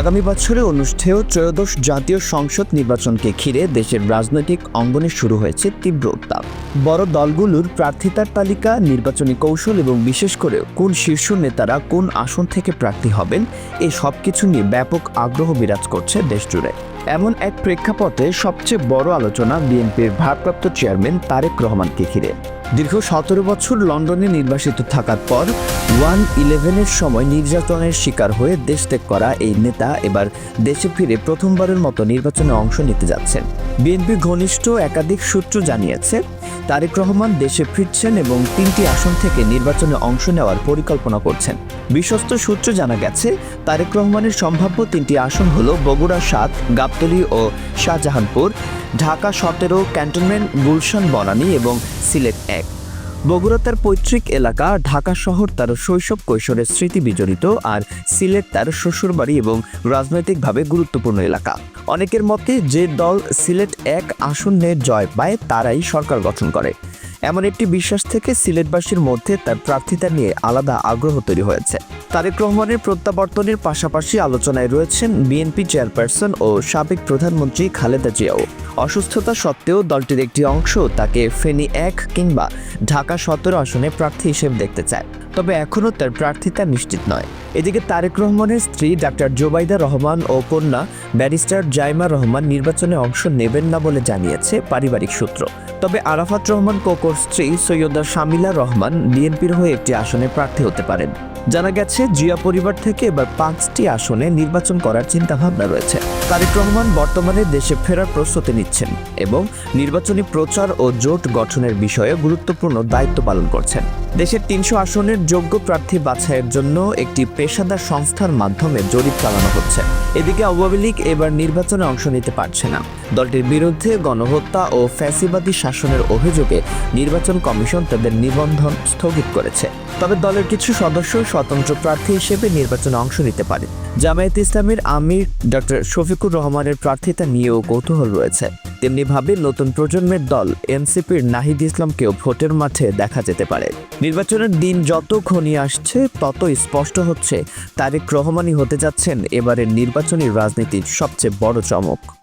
আগামী বছরে অনুষ্ঠেয় ত্রয়োদশ জাতীয় সংসদ নির্বাচনকে ঘিরে দেশের রাজনৈতিক অঙ্গনে শুরু হয়েছে তীব্র উত্তাপ। বড় দলগুলোর প্রার্থিতার তালিকা, নির্বাচনী কৌশল এবং বিশেষ করে কোন শীর্ষ নেতারা কোন আসন থেকে প্রার্থী হবেন, এ সব কিছু নিয়ে ব্যাপক আগ্রহ বিরাজ করছে দেশজুড়ে। এমন এক প্রেক্ষাপটে সবচেয়ে বড় আলোচনা বিএনপির ভারপ্রাপ্ত চেয়ারম্যান তারেক রহমানকে ঘিরে। দীর্ঘ সতেরো বছর লন্ডনে নির্বাসিত থাকার পর ওয়ান ইলেভেনের সময় নির্যাতনের শিকার হয়ে দেশ ত্যাগ করা এই নেতা এবার দেশে ফিরে প্রথমবারের মতো নির্বাচনে অংশ নিতে যাচ্ছেন। বিএনপি ঘনিষ্ঠ একাধিক সূত্র জানিয়েছে, তারেক রহমান দেশে ফিরছেন এবং তিনটি আসন থেকে নির্বাচনে অংশ নেওয়ার পরিকল্পনা করছেন। বিশ্বস্ত সূত্র জানা গেছে, তারেক রহমানের সম্ভাব্য তিনটি আসন হল বগুড়া সাত, গাবতলী ও শাহজাহানপুর, ঢাকা সতেরো, ক্যান্টনমেন্ট, গুলশান, বনানী এবং সিলেট এক। বগুড়া তার পৈতৃক এলাকা, ঢাকা শহর তার শৈশব কৈশোরের স্মৃতি বিজড়িত আর সিলেট তার শ্বশুরবাড়ি এবং রাজনৈতিকভাবে গুরুত্বপূর্ণ এলাকা। অনেকের মতে যে দল সিলেট এক আসনে জয় পায়, তারাই সরকার গঠন করে। এমন একটি বিশ্বাস থেকে সিলেটবাসীর মধ্যে তার প্রার্থিতা নিয়ে আলাদা আগ্রহ তৈরি হয়েছে। তারেক রহমানের প্রত্যাবর্তনের পাশাপাশি আলোচনায় রয়েছেন বিএনপি চেয়ারপারসন ও সাবেক প্রধানমন্ত্রী খালেদা জিয়াও। অসুস্থতা সত্ত্বেও দলটির একটি অংশ তাকে ফেনী এক কিংবা ঢাকা সতেরো আসনে প্রার্থী হিসেবে দেখতে চায়। তবে এখনও তার প্রার্থিতা নিশ্চিত নয়। এদিকে তারেক রহমানের স্ত্রী ডাক্তার জোবাইদা রহমান ও কন্যা ব্যারিস্টার জাইমা রহমান নির্বাচনে অংশ নেবেন না বলে জানিয়েছে পারিবারিক সূত্র। তবে আরাফাত রহমান কোকোর স্ত্রী সৈয়দা শামিলা রহমান বিএনপির হয়ে একটি আসনে প্রার্থী হতে পারেন। জানা গেছে, জিয়া পরিবার থেকে এবার পাঁচটি আসনে নির্বাচন করার চিন্তাভাবনা রয়েছে। তারেক রহমান বর্তমানে দেশে ফেরার প্রস্তুতি নিচ্ছেন এবং নির্বাচনী প্রচার ও জোট গঠনের বিষয়ে গুরুত্বপূর্ণ দায়িত্ব পালন করছেন। দেশের তিনশো আসনের যোগ্য প্রার্থী বাছাইয়ের জন্য একটি পেশাদার সংস্থার মাধ্যমে জরিপ চালানো হচ্ছে। এদিকে আওয়ামী লীগ এবার নির্বাচনে অংশ নিতে পারছে না। দলটির বিরুদ্ধে গণহত্যা ও ফ্যাসিবাদী শাসনের অভিযোগে নির্বাচন কমিশন তাদের নিবন্ধন স্থগিত করেছে। তবে দলের কিছু সদস্য স্বতন্ত্র প্রার্থী হিসেবে নির্বাচনে অংশ নিতে পারে জামায়াত ইসলামের আমির ডক্টর শফিকুর রহমানের প্রার্থিতা নিয়েও কৌতূহল রয়েছে। তেমনিভাবে নতুন প্রজন্মের দল এনসিপির নাহিদ ইসলামকেও ভোটের মাঠে দেখা যেতে পারে। নির্বাচনের দিন যত ঘনিয়ে আসছে তত স্পষ্ট হচ্ছে, তারেক রহমানই হতে যাচ্ছেন এবারের নির্বাচনী রাজনীতির সবচেয়ে বড় চমক।